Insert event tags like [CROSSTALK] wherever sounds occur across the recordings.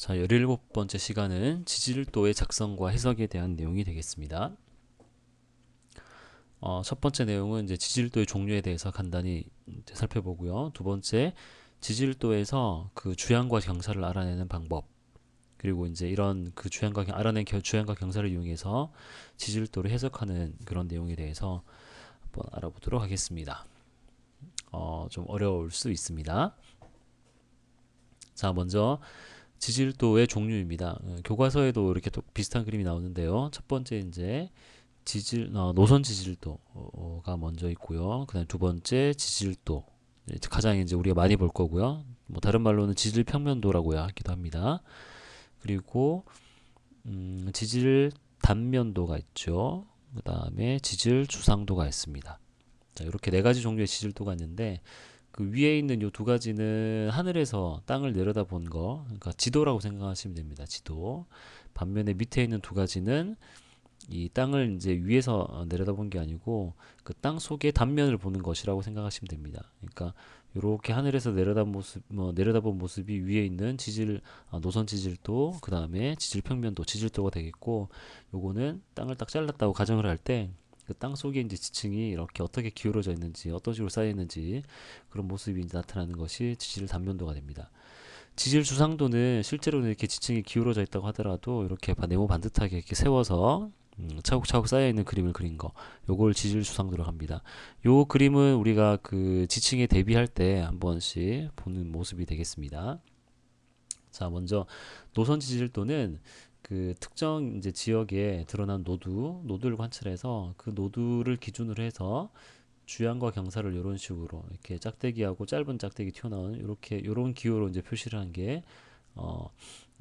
자, 17번째 시간은 지질도의 작성과 해석에 대한 내용이 되겠습니다. 어, 첫 번째 내용은 이제 지질도의 종류에 대해서 간단히 살펴보고요. 두 번째, 지질도에서 그 주양과 경사를 알아내는 방법. 그리고 이제 이런 그 주양과 경- 알아낸 겨- 주양과 경사를 이용해서 지질도를 해석하는 그런 내용에 대해서 한번 알아보도록 하겠습니다. 어, 좀 어려울 수 있습니다. 자, 먼저 지질도의 종류입니다. 어, 교과서에도 이렇게 또 비슷한 그림이 나오는데요. 첫 번째 이제 지질 어, 노선 지질도가 먼저 있고요. 그다음 두 번째 지질도 이제 가장 이제 우리가 많이 볼 거고요. 뭐 다른 말로는 지질 평면도라고 하기도 합니다. 그리고 음, 지질 단면도가 있죠. 그 다음에 지질 주상도가 있습니다. 자, 이렇게 네 가지 종류의 지질도가 있는데 그 위에 있는 요 두 가지는 하늘에서 땅을 내려다 본 거, 그러니까 지도라고 생각하시면 됩니다. 지도. 반면에 밑에 있는 두 가지는 이 땅을 이제 위에서 어, 내려다 본 게 아니고 그 땅 속의 단면을 보는 것이라고 생각하시면 됩니다. 그러니까 이렇게 하늘에서 내려다 모습, 뭐 내려다본 모습이 위에 있는 지질 아, 노선 지질도, 그 다음에 지질 평면도, 지질도가 되겠고, 요거는 땅을 딱 잘랐다고 가정을 할때 그 땅 속에 이제 지층이 이렇게 어떻게 기울어져 있는지, 어떤 식으로 쌓여 있는지 그런 모습이 나타나는 것이 지질 단면도가 됩니다. 지질 주상도는 실제로는 이렇게 지층이 기울어져 있다고 하더라도 이렇게 바- 네모 반듯하게 이렇게 세워서 음, 차곡차곡 쌓여 있는 그림을 그린 거, 요걸 지질 주상도라고 합니다. 요 그림은 우리가 그 지층에 대비할 때 한 번씩 보는 모습이 되겠습니다. 자, 먼저 노선 지질도는 그 특정 이제 지역에 드러난 노두, 노두를 관찰해서 그 노두를 기준으로 해서 주양과 경사를 이런 식으로 이렇게 짝대기하고 짧은 짝대기 튀어나온 이렇게 이런 기호로 이제 표시를 한 게 어,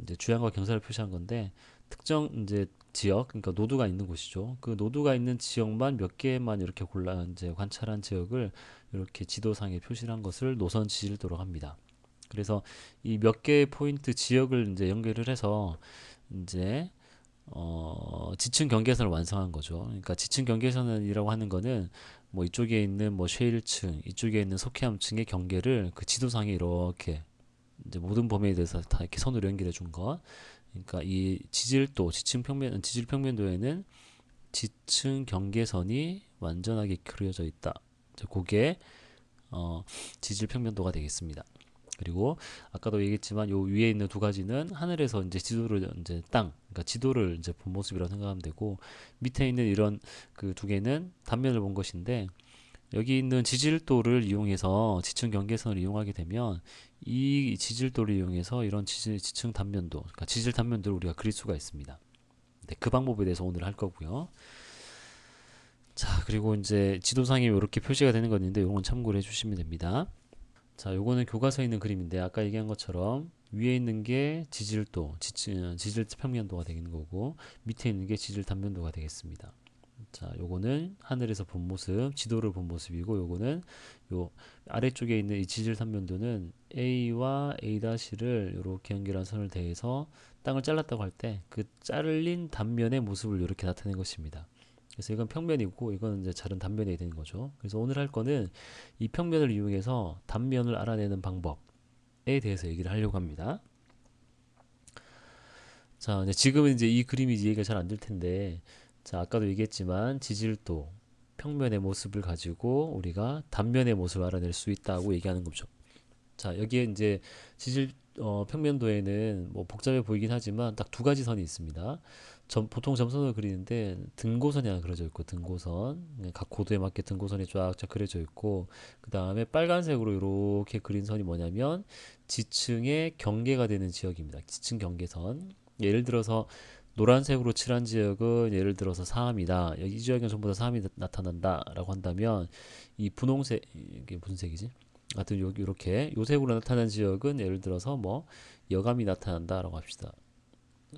이제 주양과 경사를 표시한 건데 특정 이제 지역 그러니까 노두가 있는 곳이죠. 그 노두가 있는 지역만 몇 개만 이렇게 골라 이제 관찰한 지역을 이렇게 지도상에 표시를 한 것을 노선 지질도라고 합니다. 그래서 이 몇 개의 포인트 지역을 이제 연결을 해서 이제 어, 지층 경계선을 완성한 거죠. 그러니까 지층 경계선이라고 하는 거는 뭐 이쪽에 있는 뭐 쉐일층, 이쪽에 있는 석회암층의 경계를 그 지도상에 이렇게 이제 모든 범위에 대해서 다 이렇게 선으로 연결해 준 것. 그러니까 이 지질도, 지층 평면, 지질 평면도에는 지층 경계선이 완전하게 그려져 있다. 이제 그게 어, 지질 평면도가 되겠습니다. 그리고 아까도 얘기했지만 요 위에 있는 두 가지는 하늘에서 이제 지도를 이제 땅, 그러니까 지도를 이제 본 모습이라고 생각하면 되고 밑에 있는 이런 그 두 개는 단면을 본 것인데 여기 있는 지질도를 이용해서 지층 경계선을 이용하게 되면 이 지질도를 이용해서 이런 지질, 지층 단면도, 그러니까 지질 단면도를 우리가 그릴 수가 있습니다. 네, 그 방법에 대해서 오늘 할 거고요. 자, 그리고 이제 지도상에 이렇게 표시가 되는 건 있는데 이건 참고를 해주시면 됩니다. 자, 요거는 교과서에 있는 그림인데 아까 얘기한 것처럼 위에 있는 게 지질도, 지층, 지질 평면도가 되는 거고 밑에 있는 게 지질 단면도가 되겠습니다. 자, 요거는 하늘에서 본 모습, 지도를 본 모습이고 요거는 요 아래쪽에 있는 이 지질 단면도는 A와 A-를 이렇게 연결한 선을 대해서 땅을 잘랐다고 할 때 그 잘린 단면의 모습을 이렇게 나타낸 것입니다. 그래서 이건 평면이고 이건 이제 다른 단면이 되는 거죠. 그래서 오늘 할 거는 이 평면을 이용해서 단면을 알아내는 방법에 대해서 얘기를 하려고 합니다. 자, 이제 지금은 이제 이 그림이 얘기가 잘 안 될 텐데, 자, 아까도 얘기했지만 지질도, 평면의 모습을 가지고 우리가 단면의 모습을 알아낼 수 있다고 얘기하는 거죠. 자, 여기에 이제 지질 어, 평면도에는 뭐 복잡해 보이긴 하지만 딱 두 가지 선이 있습니다. 점, 보통 점선을 그리는데 등고선이 하나 그려져 있고 등고선 네, 각 고도에 맞게 등고선이 쫙쫙 그려져 있고 그 다음에 빨간색으로 이렇게 그린 선이 뭐냐면 지층의 경계가 되는 지역입니다. 지층 경계선 예를 들어서 노란색으로 칠한 지역은 예를 들어서 사암이다. 여기 이 지역은 전부 다 사암이 나- 나타난다 라고 한다면 이 분홍색 이게 무슨 색이지? 하여튼 요 색으로 나타난 지역은 예를 들어서 뭐 여감이 나타난다 라고 합시다.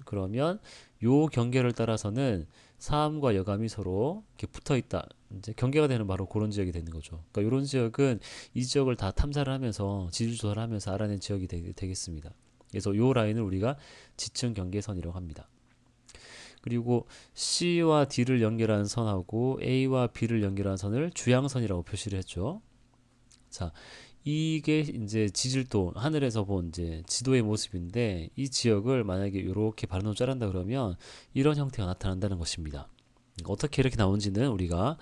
그러면 요 경계를 따라서는 사암과 여감이 서로 이렇게 붙어 있다. 이제 경계가 되는 바로 그런 지역이 되는 거죠. 그러니까 이런 지역은 이 지역을 다 탐사를 하면서 지질 조사를 하면서 알아낸 지역이 되, 되겠습니다. 그래서 요 라인을 우리가 지층 경계선이라고 합니다. 그리고 C와 D를 연결하는 선하고 A와 B를 연결하는 선을 주양선이라고 표시를 했죠. 자, 이게 이제 지질도 하늘에서 본 이제 지도의 모습인데 이 지역을 만약에 이렇게 반으로 자른다 그러면 이런 형태가 나타난다는 것입니다. 어떻게 이렇게 나온지는 우리가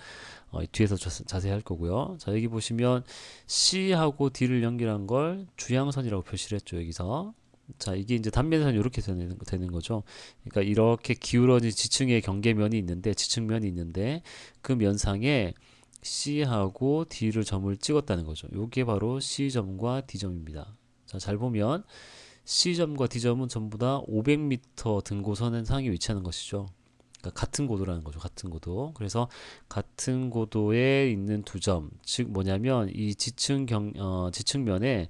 어, 뒤에서 자, 세히 할 거고요. 자 여기 보시면 C하고 D를 연결한 걸 주양선이라고 표시를 했죠. 여기서 자 이게 이제 단면선이 이렇게 되는, 되는 거죠. 그러니까 이렇게 기울어진 지층의 경계면이 있는데 지층면이 있는데 그 면상에 C하고 D를 점을 찍었다는 거죠. 이게 바로 C점과 D점입니다. 자, 잘 보면 C점과 D점은 전부 다 500m 등고선의 상에 위치하는 것이죠. 그러니까 같은 고도라는 거죠. 같은 고도. 그래서 같은 고도에 있는 두 점, 즉 뭐냐면 이 지층 경 어, 지층면에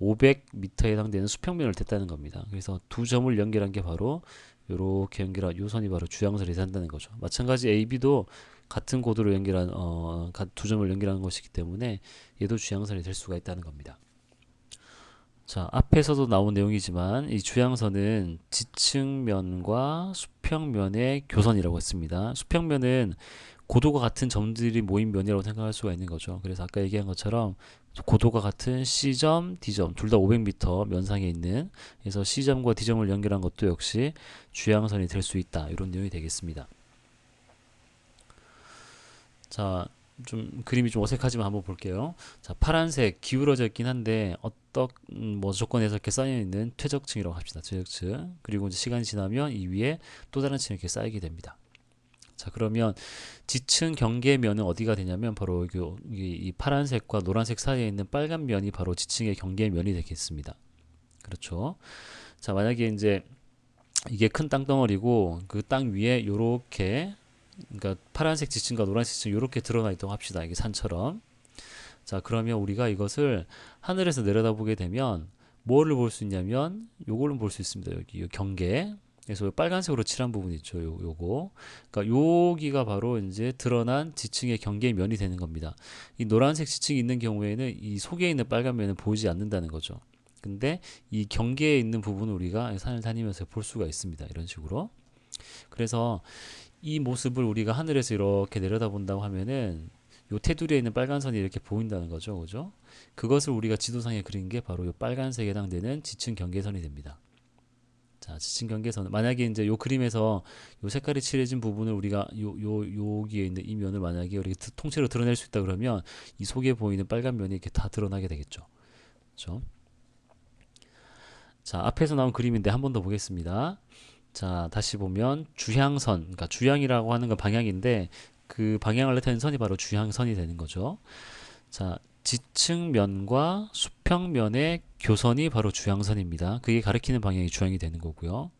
500m에 해당되는 수평면을 댔다는 겁니다. 그래서 두 점을 연결한 게 바로 이렇게 연결한 요 선이 바로 주양선이 된다는 거죠. 마찬가지 AB도 같은 고도로 연결한 어, 두 점을 연결하는 것이기 때문에 얘도 주양선이 될 수가 있다는 겁니다. 자, 앞에서도 나온 내용이지만 이 주양선은 지층면과 수평면의 교선이라고 했습니다. 수평면은 고도가 같은 점들이 모인 면이라고 생각할 수가 있는 거죠. 그래서 아까 얘기한 것처럼 고도가 같은 C점, D점 둘 다 500m 면상에 있는 그래서 C점과 D점을 연결한 것도 역시 주양선이 될 수 있다. 이런 내용이 되겠습니다. 자, 좀 그림이 좀 어색하지만 한번 볼게요. 자, 파란색 기울어져 있긴 한데 어떤 음, 뭐 조건에서 이렇게 쌓여 있는 퇴적층이라고 합시다. 퇴적층. 그리고 이제 시간이 지나면 이 위에 또 다른 층이 이렇게 쌓이게 됩니다. 자, 그러면 지층 경계면은 어디가 되냐면 바로 이, 이 파란색과 노란색 사이에 있는 빨간 면이 바로 지층의 경계면이 되겠습니다. 그렇죠? 자, 만약에 이제 이게 큰 땅덩어리고 그 땅 위에 요렇게 그러니까 파란색 지층과 노란색 지층 이렇게 드러나 있다고 합시다. 이게 산처럼. 자, 그러면 우리가 이것을 하늘에서 내려다보게 되면 뭐를 볼 수 있냐면 요거를 볼수 있습니다. 여기 경계. 그래서 빨간색으로 칠한 부분 있죠. 요, 요거. 그러니까 여기가 바로 이제 드러난 지층의 경계 면이 되는 겁니다. 이 노란색 지층이 있는 경우에는 이 속에 있는 빨간 면은 보이지 않는다는 거죠. 근데 이 경계에 있는 부분을 우리가 산을 다니면서 볼 수가 있습니다. 이런 식으로. 그래서 이 모습을 우리가 하늘에서 이렇게 내려다본다고 하면은 요 테두리에 있는 빨간 선이 이렇게 보인다는 거죠. 그죠? 그것을 우리가 지도상에 그린 게 바로 요 빨간색에 해당되는 지층 경계선이 됩니다. 자, 지층 경계선. 만약에 이제 요 그림에서 요 색깔이 칠해진 부분을 우리가 요, 요, 여기에 있는 이 면을 만약에 우리 통째로 드러낼 수 있다 그러면 이 속에 보이는 빨간 면이 이렇게 다 드러나게 되겠죠. 그죠? 자, 앞에서 나온 그림인데 한 번 더 보겠습니다. 자, 다시 보면 주향선, 그러니까 주향이라고 하는 건 방향인데 그 방향을 나타내는 선이 바로 주향선이 되는 거죠. 자, 지층면과 수평면의 교선이 바로 주향선입니다. 그게 가리키는 방향이 주향이 되는 거고요.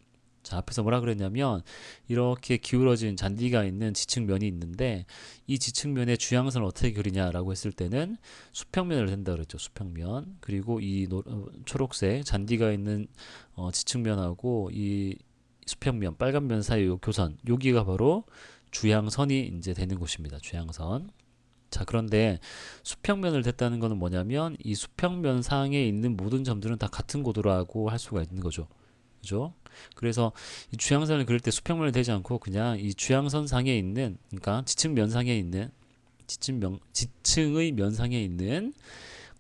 자, 앞에서 뭐라 그랬냐면 이렇게 기울어진 잔디가 있는 지층면이 있는데 이 지층면의 주향선을 어떻게 그리냐라고 했을 때는 수평면을 된다 그랬죠. 수평면. 그리고 이 노, 어, 초록색 잔디가 있는 어, 지층면하고 이 수평면, 빨간면 사이 요 교선, 여기가 바로 주향선이 이제 되는 곳입니다. 주향선. 자, 그런데 수평면을 댔다는 것은 뭐냐면 이 수평면 상에 있는 모든 점들은 다 같은 고도라고 할 수가 있는 거죠. 그죠? 그래서 이 주향선을 그릴 때 수평면을 대지 않고 그냥 이 주향선 상에 있는 그러니까 지층 면 상에 있는 지층 면 지층의 면 상에 있는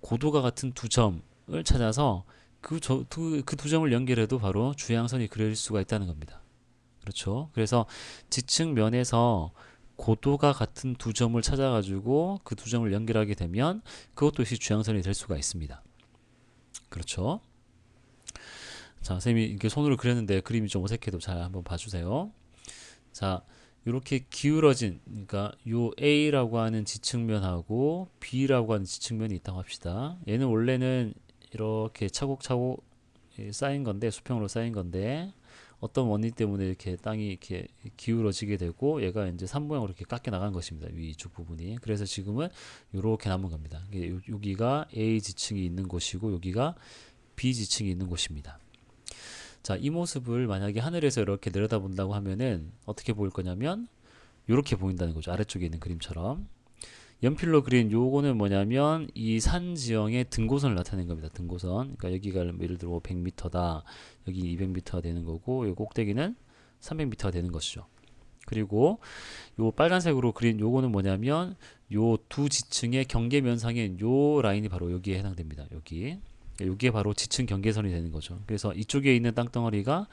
고도가 같은 두 점을 찾아서 그두 그, 그 점을 연결해도 바로 주향선이 그릴 수가 있다는 겁니다. 그렇죠. 그래서 지층 면에서 고도가 같은 두 점을 찾아가지고 그 두 점을 연결하게 되면 그것도 역시 주향선이 될 수가 있습니다. 그렇죠. 자, 선생님이 이렇게 손으로 그렸는데 그림이 좀 어색해도 잘 한번 봐주세요. 자, 이렇게 기울어진, 그러니까 요 A라고 하는 지층면하고 B라고 하는 지층면이 있다고 합시다. 얘는 원래는 이렇게 차곡차곡 쌓인 건데 수평으로 쌓인 건데 어떤 원인 때문에 이렇게 땅이 이렇게 기울어지게 되고 얘가 이제 삼모양으로 이렇게 깎여 나간 것입니다. 위쪽 부분이. 그래서 지금은 이렇게 남은 겁니다. 여기가 A 지층이 있는 곳이고 여기가 B 지층이 있는 곳입니다. 자, 이 모습을 만약에 하늘에서 이렇게 내려다본다고 하면은 어떻게 보일 거냐면 이렇게 보인다는 거죠. 아래쪽에 있는 그림처럼. 연필로 그린 요거는 뭐냐면 이 산 지형의 등고선을 나타낸 겁니다. 등고선. 그러니까 여기가 예를 들어 100m다. 여기 200m가 되는 거고 요 꼭대기는 300m가 되는 것이죠. 그리고 요 빨간색으로 그린 요거는 뭐냐면 요 두 지층의 경계 면상인 요 라인이 바로 여기에 해당됩니다. 여기. 여기에 바로 지층 경계선이 되는 거죠. 그래서 이쪽에 있는 땅덩어리가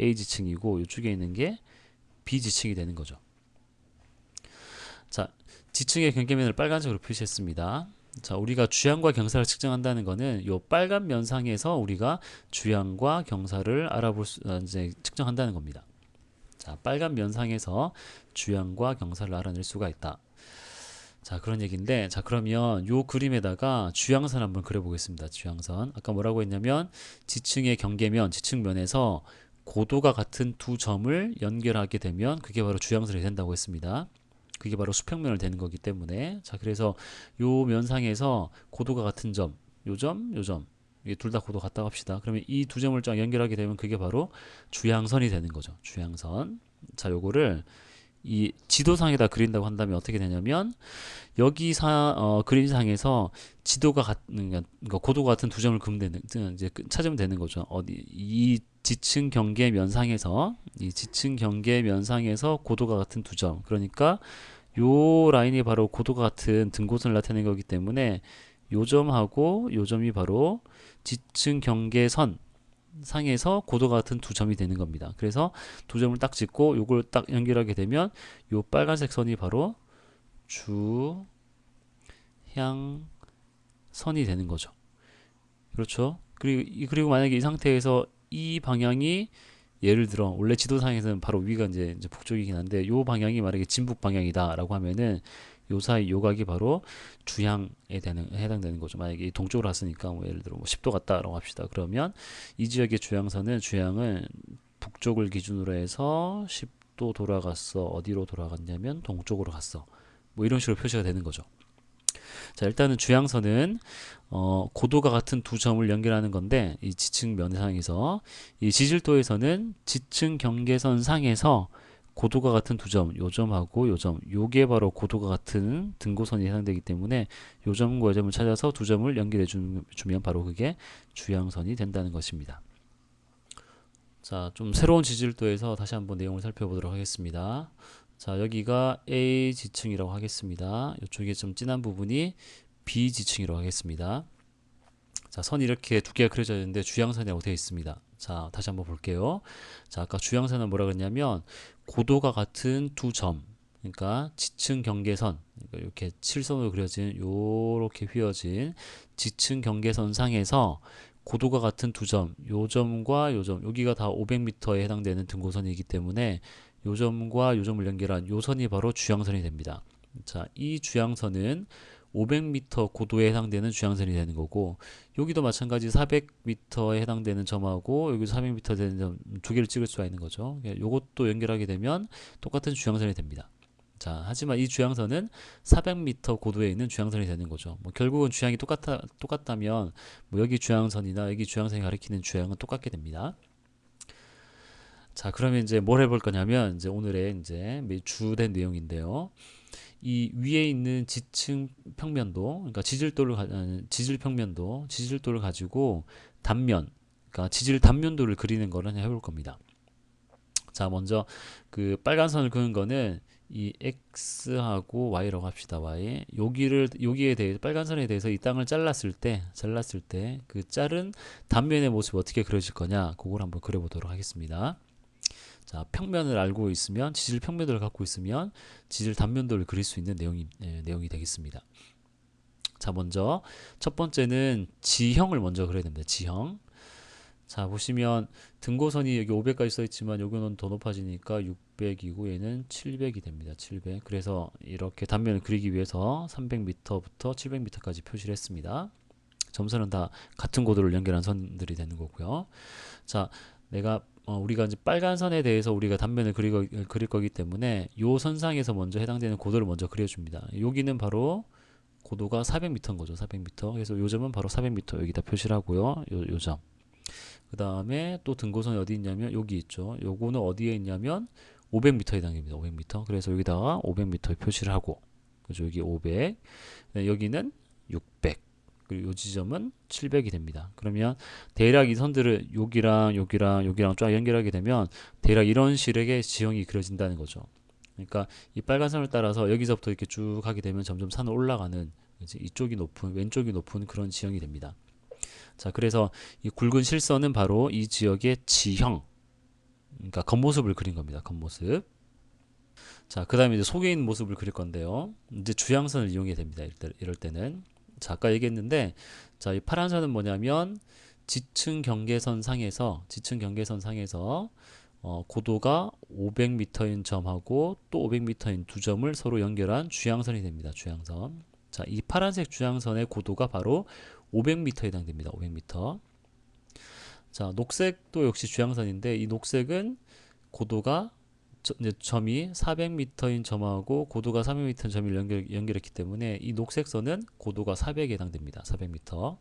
A 지층이고 이쪽에 있는 게 B 지층이 되는 거죠. 자, 지층의 경계면을 빨간색으로 표시했습니다. 자, 우리가 주양과 경사를 측정한다는 거는 요 빨간 면상에서 우리가 주양과 경사를 알아볼 수 아, 이제 측정한다는 겁니다. 자, 빨간 면상에서 주양과 경사를 알아낼 수가 있다. 자, 그런 얘기인데, 자, 그러면 요 그림에다가 주양선 한번 그려 보겠습니다. 주양선. 아까 뭐라고 했냐면, 지층의 경계면, 지층면에서 고도가 같은 두 점을 연결하게 되면 그게 바로 주양선이 된다고 했습니다. 그게 바로 수평면을 되는 거기 때문에 자 그래서 요 면상에서 고도가 같은 점, 요 점, 요 점, 이게 둘다 고도 같다고 합시다. 그러면 이 두 점을 쫙 연결하게 되면 그게 바로 주양선이 되는 거죠. 주양선. 자, 요거를 이 지도상에다 그린다고 한다면 어떻게 되냐면 여기 사 어, 그림상에서 지도가 같은 그러니까 고도가 같은 두 점을 그면 되는 이제 찾으면 되는 거죠. 어디 이 지층 경계 면상에서 이 지층 경계 면상에서 고도가 같은 두 점. 그러니까 요 라인이 바로 고도가 같은 등고선을 나타내는 거기 때문에 요 점하고 요 점이 바로 지층 경계선 상에서 고도가 같은 두 점이 되는 겁니다. 그래서 두 점을 딱 찍고 요걸 딱 연결하게 되면 요 빨간색 선이 바로 주향선이 되는 거죠. 그렇죠? 그리고 그리고 만약에 이 상태에서 이 방향이 예를 들어 원래 지도상에서는 바로 위가 이제, 이제 북쪽이긴 한데 요 방향이 만약에 진북 방향이다라고 하면은 요 사이 요각이 바로 주향에 되는 해당되는 거죠. 만약에 동쪽으로 갔으니까 뭐 예를 들어 뭐 10도 갔다라고 합시다. 그러면 이 지역의 주향선은 주향은 북쪽을 기준으로 해서 10도 돌아갔어. 어디로 돌아갔냐면 동쪽으로 갔어. 뭐 이런 식으로 표시가 되는 거죠. 자, 일단은 주향선은 어, 고도가 같은 두 점을 연결하는 건데 이 지층 면상에서 이 지질도에서는 지층 경계선 상에서 고도가 같은 두 점, 요 점하고 요 점, 요게 바로 고도가 같은 등고선이 해당되기 때문에 요 점과 요 점을 찾아서 두 점을 연결해 주면 바로 그게 주향선이 된다는 것입니다. 자, 좀 새로운 지질도에서 다시 한번 내용을 살펴보도록 하겠습니다. 자, 여기가 A 지층이라고 하겠습니다. 이쪽에 좀 진한 부분이 B 지층이라고 하겠습니다. 자, 선이 이렇게 두 개가 그려져 있는데 주향선이라고 되어 있습니다. 자, 다시 한번 볼게요. 자, 아까 주향선은 뭐라 그랬냐면 고도가 같은 두 점, 그러니까 지층 경계선, 그러니까 이렇게 칠선으로 그려진 요렇게 휘어진 지층 경계선 상에서 고도가 같은 두 점, 요 점과 요 점, 여기가 다 500m에 해당되는 등고선이기 때문에 요 점과 요 점을 연결한 요 선이 바로 주향선이 됩니다. 자, 이 주향선은 500m 고도에 해당되는 주향선이 되는 거고 여기도 마찬가지 400m에 해당되는 점하고 여기도 400m 되는 점 두 개를 찍을 수가 있는 거죠. 요것도 연결하게 되면 똑같은 주향선이 됩니다. 자, 하지만 이 주향선은 400m 고도에 있는 주향선이 되는 거죠. 뭐 결국은 주향이 똑같아 똑같다면 뭐 여기 주향선이나 여기 주향선이 가리키는 주향은 똑같게 됩니다. 자, 그러면 이제 뭘 해볼 거냐면 이제 오늘의 이제 주된 내용인데요. 이 위에 있는 지층 평면도, 그러니까 지질도를 가, 지질 평면도, 지질도를 가지고 단면, 그러니까 지질 단면도를 그리는 거를 해볼 겁니다. 자, 먼저 그 빨간 선을 그는 거는 이 x하고 y라고 합시다. y. 여기를 여기에 대해 빨간 선에 대해서 이 땅을 잘랐을 때, 잘랐을 때 그 자른 단면의 모습 어떻게 그려질 거냐, 그걸 한번 그려 보도록 하겠습니다. 자, 평면을 알고 있으면 지질 평면도를 갖고 있으면 지질 단면도를 그릴 수 있는 내용이 예, 내용이 되겠습니다. 자, 먼저 첫 번째는 지형을 먼저 그려야 됩니다. 지형. 자, 보시면 등고선이 여기 500까지 써 있지만 여기는 더 높아지니까 600이고 얘는 700이 됩니다. 700. 그래서 이렇게 단면을 그리기 위해서 300m부터 700m까지 표시를 했습니다. 점선은 다 같은 고도를 연결한 선들이 되는 거고요. 자, 내가 어, 우리가 이제 빨간 선에 대해서 우리가 단면을 그리거, 그릴 거기 때문에 요 선상에서 먼저 해당되는 고도를 먼저 그려줍니다. 여기는 바로 고도가 400m인 거죠. 400m. 그래서 요 점은 바로 400m 여기다 표시를 하고요. 요, 요 점. 그 다음에 또 등고선이 어디 있냐면 여기 있죠. 요거는 어디에 있냐면 500m에 해당됩니다. 500m. 그래서 여기다가 500m 표시를 하고 그죠. 여기 500. 네, 여기는 600. 그리고 요 지점은 700이 됩니다. 그러면 대략 이 선들을 여기랑 여기랑 여기랑 쫙 연결하게 되면 대략 이런 식의 지형이 그려진다는 거죠. 그러니까 이 빨간 선을 따라서 여기서부터 이렇게 쭉 가게 되면 점점 산을 올라가는 이쪽이 높은 왼쪽이 높은 그런 지형이 됩니다. 자, 그래서 이 굵은 실선은 바로 이 지역의 지형, 그러니까 겉모습을 그린 겁니다. 겉모습. 자, 그 다음에 이제 속에 있는 모습을 그릴 건데요. 이제 주향선을 이용해야 됩니다. 이럴, 때, 이럴 때는. 자, 아까 얘기했는데, 자, 이 파란 선은 뭐냐면, 지층 경계선 상에서, 지층 경계선 상에서, 어, 고도가 500m인 점하고 또 500m인 두 점을 서로 연결한 주향선이 됩니다. 주향선. 자, 이 파란색 주향선의 고도가 바로 500m에 해당됩니다. 500m. 자, 녹색도 역시 주향선인데 이 녹색은 고도가 저, 이제 점이 400m인 점하고 고도가 300m인 점을 연결, 연결했기 때문에 이 녹색 선은 고도가 400에 해당됩니다. 400m.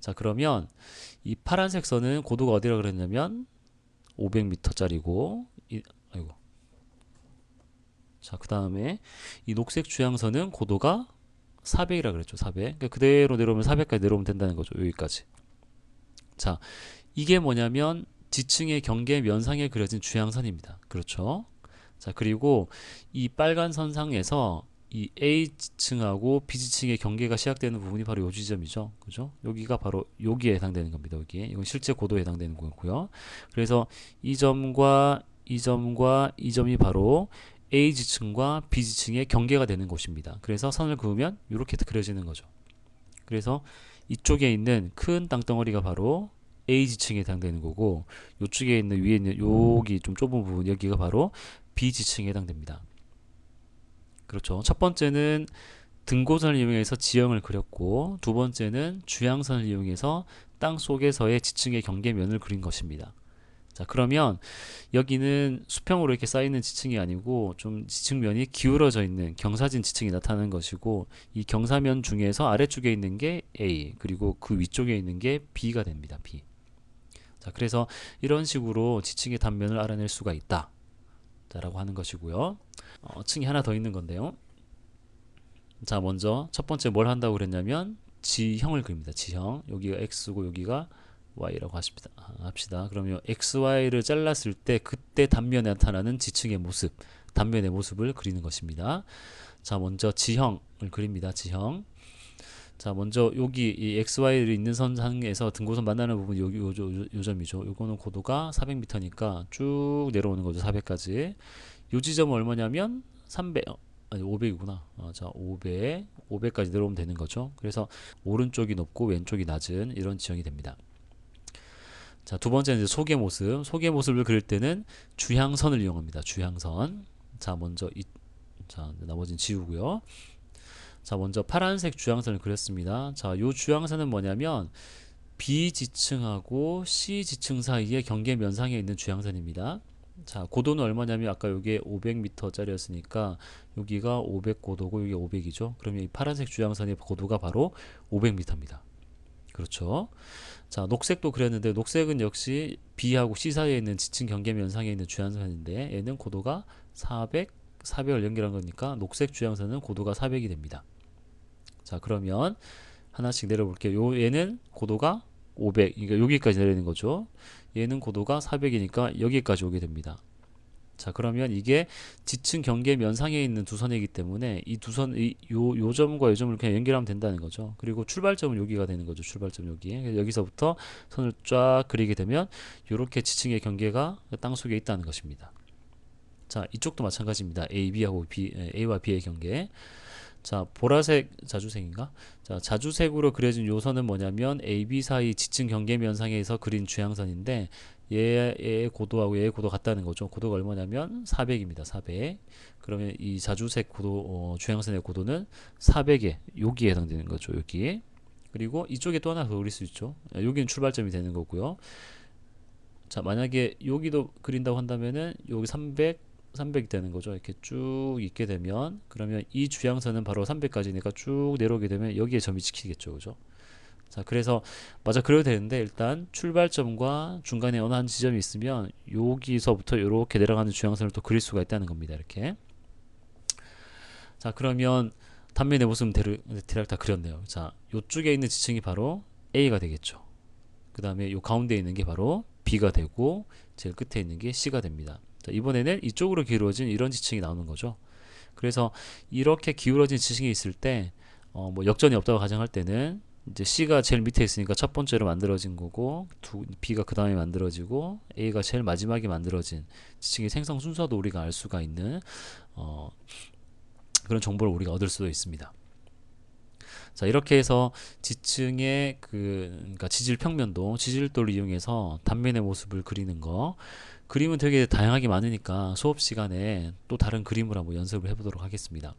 자, 그러면 이 파란색 선은 고도가 어디라 그랬냐면 500m짜리고 이, 아이고. 자, 그 다음에 이 녹색 주향선은 고도가 400이라 그랬죠. 400. 그러니까 그대로 내려오면 400까지 내려오면 된다는 거죠. 여기까지. 자, 이게 뭐냐면 지층의 경계 면상에 그려진 주향선입니다. 그렇죠? 자, 그리고 이 빨간 선상에서 이 A 지층하고 B 지층의 경계가 시작되는 부분이 바로 요 지점이죠. 그죠? 여기가 바로 여기에 해당되는 겁니다. 여기. 이건 실제 고도에 해당되는 거고요. 그래서 이 점과 이 점과 이 점이 바로 A 지층과 B 지층의 경계가 되는 곳입니다. 그래서 선을 그으면 이렇게 그려지는 거죠. 그래서 이쪽에 있는 큰 땅덩어리가 바로 A 지층에 해당되는 거고 이쪽에 있는 위에 있는 여기 좀 좁은 부분 여기가 바로 B 지층에 해당됩니다. 그렇죠. 첫 번째는 등고선을 이용해서 지형을 그렸고 두 번째는 주향선을 이용해서 땅 속에서의 지층의 경계면을 그린 것입니다. 자, 그러면 여기는 수평으로 이렇게 쌓이는 지층이 아니고 좀 지층면이 기울어져 있는 경사진 지층이 나타나는 것이고 이 경사면 중에서 아래쪽에 있는 게 A 그리고 그 위쪽에 있는 게 B가 됩니다. B. 자, 그래서 이런 식으로 지층의 단면을 알아낼 수가 있다. 라고 하는 것이고요. 어, 층이 하나 더 있는 건데요. 자, 먼저 첫 번째 뭘 한다고 그랬냐면 지형을 그립니다. 지형. 여기가 x고 여기가 y라고 하십니다. 아, 합시다. 그러면 xy를 잘랐을 때 그때 단면에 나타나는 지층의 모습, 단면의 모습을 그리는 것입니다. 자, 먼저 지형을 그립니다. 지형. 자, 먼저 여기 이 XY를 있는 선상에서 등고선 만나는 부분이 여기 요, 요, 요 점이죠. 요거는 고도가 400m니까 쭉 내려오는 거죠. 400까지. 요 지점은 얼마냐면 300 어, 아니 500이구나. 어, 자, 500 500까지 내려오면 되는 거죠. 그래서 오른쪽이 높고 왼쪽이 낮은 이런 지형이 됩니다. 자, 두 번째는 이제 속의 모습. 속의 모습을 그릴 때는 주향선을 이용합니다. 주향선. 자, 먼저 이 자, 나머지는 지우고요. 자, 먼저 파란색 주황선을 그렸습니다. 자, 요 주황선은 뭐냐면 B 지층하고 C 지층 사이의 경계 면상에 있는 주황선입니다. 자, 고도는 얼마냐면 아까 여기에 500m짜리였으니까 여기가 500 고도고 여기 500이죠. 그러면 이 파란색 주황선의 고도가 바로 500m입니다. 그렇죠. 자, 녹색도 그렸는데 녹색은 역시 B하고 C 사이에 있는 지층 경계 면상에 있는 주황선인데 얘는 고도가 400 400을 연결한 거니까 녹색 주황선은 고도가 400이 됩니다. 자 그러면 하나씩 내려볼게요. 요 얘는 고도가 500, 그러니까 여기까지 내리는 거죠. 얘는 고도가 400이니까 여기까지 오게 됩니다. 자 그러면 이게 지층 경계 면상에 있는 두 선이기 때문에 이 두 선, 이, 요, 요 점과 요 점을 그냥 연결하면 된다는 거죠. 그리고 출발점은 여기가 되는 거죠. 출발점 여기. 여기서부터 선을 쫙 그리게 되면 이렇게 지층의 경계가 땅 속에 있다는 것입니다. 자 이쪽도 마찬가지입니다. A, B하고 B, A와 B의 경계. 자, 보라색 자주색인가? 자, 자주색으로 그려진 요선은 뭐냐면 AB 사이 지층 경계 면상에서 그린 주향선인데 얘의 고도하고 얘의 고도 같다는 거죠. 고도가 얼마냐면 400입니다. 400. 그러면 이 자주색 고도 어, 주향선의 고도는 400에 여기에 해당되는 거죠. 여기. 그리고 이쪽에 또 하나 더 그릴 수 있죠. 여기는 출발점이 되는 거고요. 자, 만약에 여기도 그린다고 한다면은 여기 300 300이 되는 거죠. 이렇게 쭉 있게 되면 그러면 이 주향선은 바로 300까지니까 쭉 내려오게 되면 여기에 점이 찍히겠죠. 그죠? 자, 그래서 맞아 그래도 되는데 일단 출발점과 중간에 어느 한 지점이 있으면 여기서부터 이렇게 내려가는 주향선을 또 그릴 수가 있다는 겁니다. 이렇게. 자, 그러면 단면의 모습은 대략 다 그렸네요. 자, 요쪽에 있는 지층이 바로 A가 되겠죠. 그 다음에 요 가운데 있는 게 바로 B가 되고 제일 끝에 있는 게 C가 됩니다. 자, 이번에는 이쪽으로 기울어진 이런 지층이 나오는 거죠. 그래서 이렇게 기울어진 지층이 있을 때, 어, 뭐 역전이 없다고 가정할 때는 이제 C가 제일 밑에 있으니까 첫 번째로 만들어진 거고, 두, B가 그 다음에 만들어지고, A가 제일 마지막에 만들어진 지층의 생성 순서도 우리가 알 수가 있는 어, 그런 정보를 우리가 얻을 수도 있습니다. 자 이렇게 해서 지층의 그 그러니까 지질 평면도 지질도를 이용해서 단면의 모습을 그리는 거 그림은 되게 다양하게 많으니까 수업 시간에 또 다른 그림을 한번 연습을 해보도록 하겠습니다.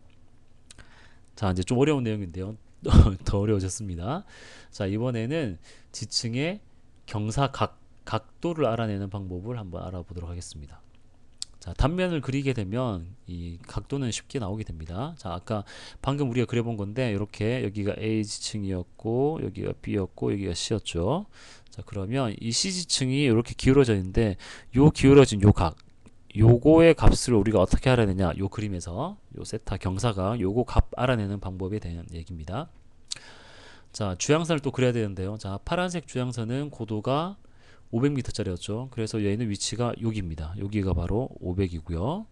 자 이제 좀 어려운 내용인데요. [LAUGHS] 더 어려워졌습니다. 자 이번에는 지층의 경사각 각도를 알아내는 방법을 한번 알아보도록 하겠습니다. 자, 단면을 그리게 되면 이 각도는 쉽게 나오게 됩니다. 자, 아까 방금 우리가 그려본 건데 이렇게 여기가 A 지층이었고 여기가 B였고 여기가 C였죠. 자, 그러면 이 C 지층이 이렇게 기울어져 있는데 요 기울어진 요 각, 요거의 값을 우리가 어떻게 알아내냐? 요 그림에서 요 세타 경사각 요거 값 알아내는 방법에 대한 얘기입니다. 자, 주향선을 또 그려야 되는데요. 자, 파란색 주향선은 고도가 500m짜리였죠. 그래서 얘는 위치가 여기입니다. 여기가 바로 500이고요.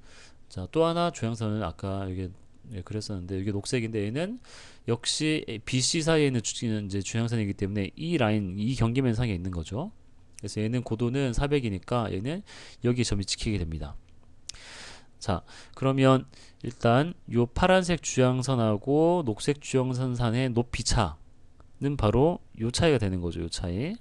자, 또 하나 주향선은 아까 여기 예, 그랬었는데 이게 녹색인데 얘는 역시 BC 사이에 있는 주, 이제 주향선이기 때문에 이 라인 이 경계면상에 있는 거죠. 그래서 얘는 고도는 400이니까 얘는 여기 점이 찍히게 됩니다. 자, 그러면 일단 요 파란색 주향선하고 녹색 주향선 산의 높이 차는 바로 요 차이가 되는 거죠. 요 차이.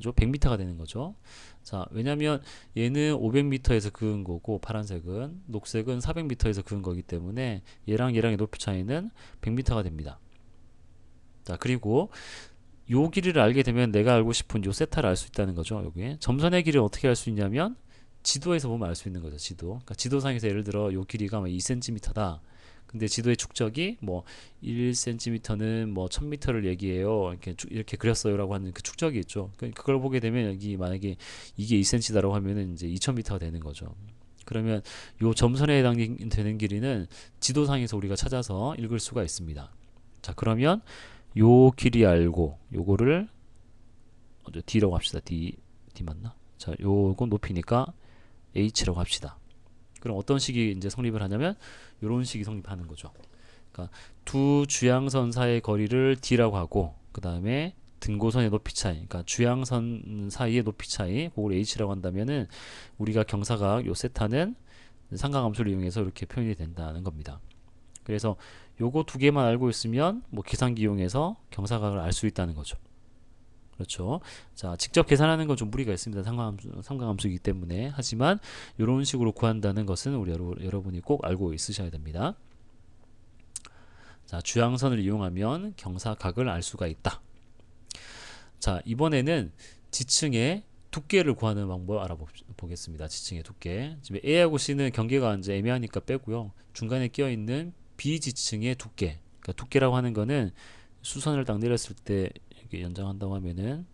그죠? 100m가 되는 거죠. 자, 왜냐면 얘는 500m에서 그은 거고 파란색은 녹색은 400m에서 그은 거기 때문에 얘랑 얘랑의 높이 차이는 100m가 됩니다. 자, 그리고 요 길이를 알게 되면 내가 알고 싶은 요 세타를 알 수 있다는 거죠. 여기 점선의 길이를 어떻게 알 수 있냐면 지도에서 보면 알 수 있는 거죠. 지도. 그러니까 지도상에서 예를 들어 요 길이가 2cm다. 근데 지도의 축적이 뭐 1cm는 뭐 1000m를 얘기해요. 이렇게 이렇게 그렸어요라고 하는 그 축적이 있죠. 그, 그걸 보게 되면 여기 만약에 이게 2cm다라고 하면은 이제 2000m가 되는 거죠. 그러면 요 점선에 해당되는 길이는 지도상에서 우리가 찾아서 읽을 수가 있습니다. 자, 그러면 요 길이 알고 요거를 D라고 합시다. D D 맞나? 자, 요거 높이니까 H라고 합시다. 그럼 어떤 식이 이제 성립을 하냐면 이런 식이 성립하는 거죠. 그러니까 두 주양선 사이의 거리를 d라고 하고 그 다음에 등고선의 높이 차이, 그러니까 주양선 사이의 높이 차이, 그걸 h라고 한다면은 우리가 경사각 요 세타는 삼각함수를 이용해서 이렇게 표현이 된다는 겁니다. 그래서 요거 두 개만 알고 있으면 뭐 계산기 이용해서 경사각을 알 수 있다는 거죠. 그렇죠. 자, 직접 계산하는 건 좀 무리가 있습니다. 삼각함수, 삼각함수이기 때문에. 하지만 이런 식으로 구한다는 것은 우리 여러분이 꼭 알고 있으셔야 됩니다. 자, 주향선을 이용하면 경사각을 알 수가 있다. 자, 이번에는 지층의 두께를 구하는 방법 알아보겠습니다. 지층의 두께. 지금 A하고 C는 경계가 이제 애매하니까 빼고요. 중간에 끼어 있는 B 지층의 두께. 그러니까 두께라고 하는 거는 수선을 딱 내렸을 때 이렇게 연장한다고 하면은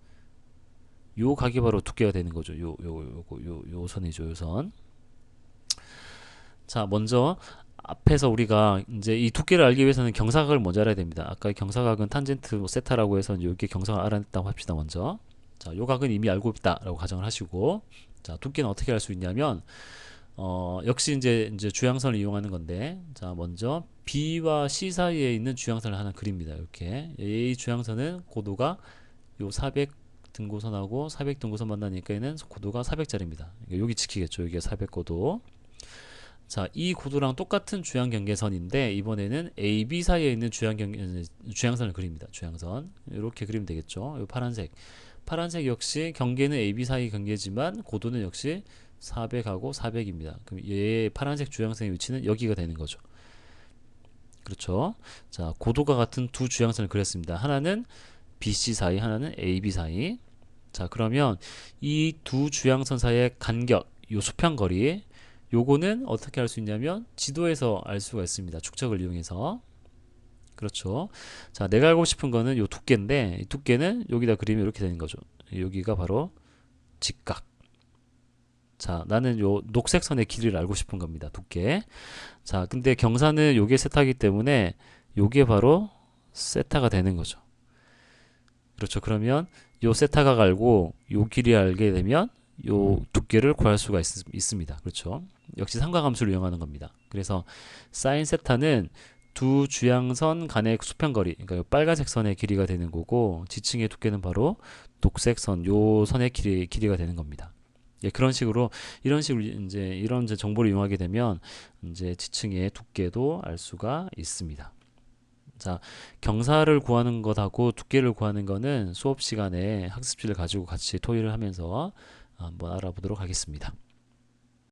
요 각이 바로 두께가 되는 거죠. 요 요 요거 요, 요 선이죠. 요 선. 자, 먼저 앞에서 우리가 이제 이 두께를 알기 위해서는 경사각을 먼저 알아야 됩니다. 아까 경사각은 탄젠트 뭐 세타라고 해서 이렇게 경사각을 알아냈다고 합시다. 먼저. 자, 요 각은 이미 알고 있다라고 가정을 하시고 자, 두께는 어떻게 알 수 있냐면 어, 역시 이제 이제 주향선을 이용하는 건데 자, 먼저 B와 C 사이에 있는 주향선을 하나 그립니다. 이렇게 이 주향선은 고도가 요 400 등고선하고 400 등고선 만나니까 얘는 고도가 400짜리입니다. 여기 지키겠죠. 여기가 400 고도. 자, 이 고도랑 똑같은 주향 경계선인데 이번에는 AB 사이에 있는 주향 경계 주향선을 그립니다. 주향선. 이렇게 그리면 되겠죠. 요 파란색. 파란색 역시 경계는 AB 사이 경계지만 고도는 역시 400하고 400입니다. 그럼 얘 파란색 주향선의 위치는 여기가 되는 거죠. 그렇죠. 자, 고도가 같은 두 주향선을 그렸습니다. 하나는 BC 사이, 하나는 AB 사이. 자, 그러면 이 두 주향선 사이의 간격, 요 수평 거리, 요거는 어떻게 할수 있냐면 지도에서 알 수가 있습니다. 축적을 이용해서. 그렇죠. 자, 내가 알고 싶은 거는 요 두께인데, 이 두께는 여기다 그리면 이렇게 되는 거죠. 여기가 바로 직각. 자, 나는 요 녹색 선의 길이를 알고 싶은 겁니다. 두께. 자, 근데 경사는 요게 세타기 때문에 요게 바로 세타가 되는 거죠. 그렇죠. 그러면 요 세타가 알고 요 길이 알게 되면 요 두께를 구할 수가 있, 있습니다. 그렇죠? 역시 삼각함수를 이용하는 겁니다. 그래서 사인 세타는 두 주양선 간의 수평거리, 그러니까 요 빨간색 선의 길이가 되는 거고 지층의 두께는 바로 녹색 선, 요 선의 길이, 길이가 되는 겁니다. 예, 그런 식으로 이런 식으로 이제 이런 이제 정보를 이용하게 되면 이제 지층의 두께도 알 수가 있습니다. 자, 경사를 구하는 것하고 두께를 구하는 거는 수업 시간에 학습지를 가지고 같이 토의를 하면서 한번 알아보도록 하겠습니다.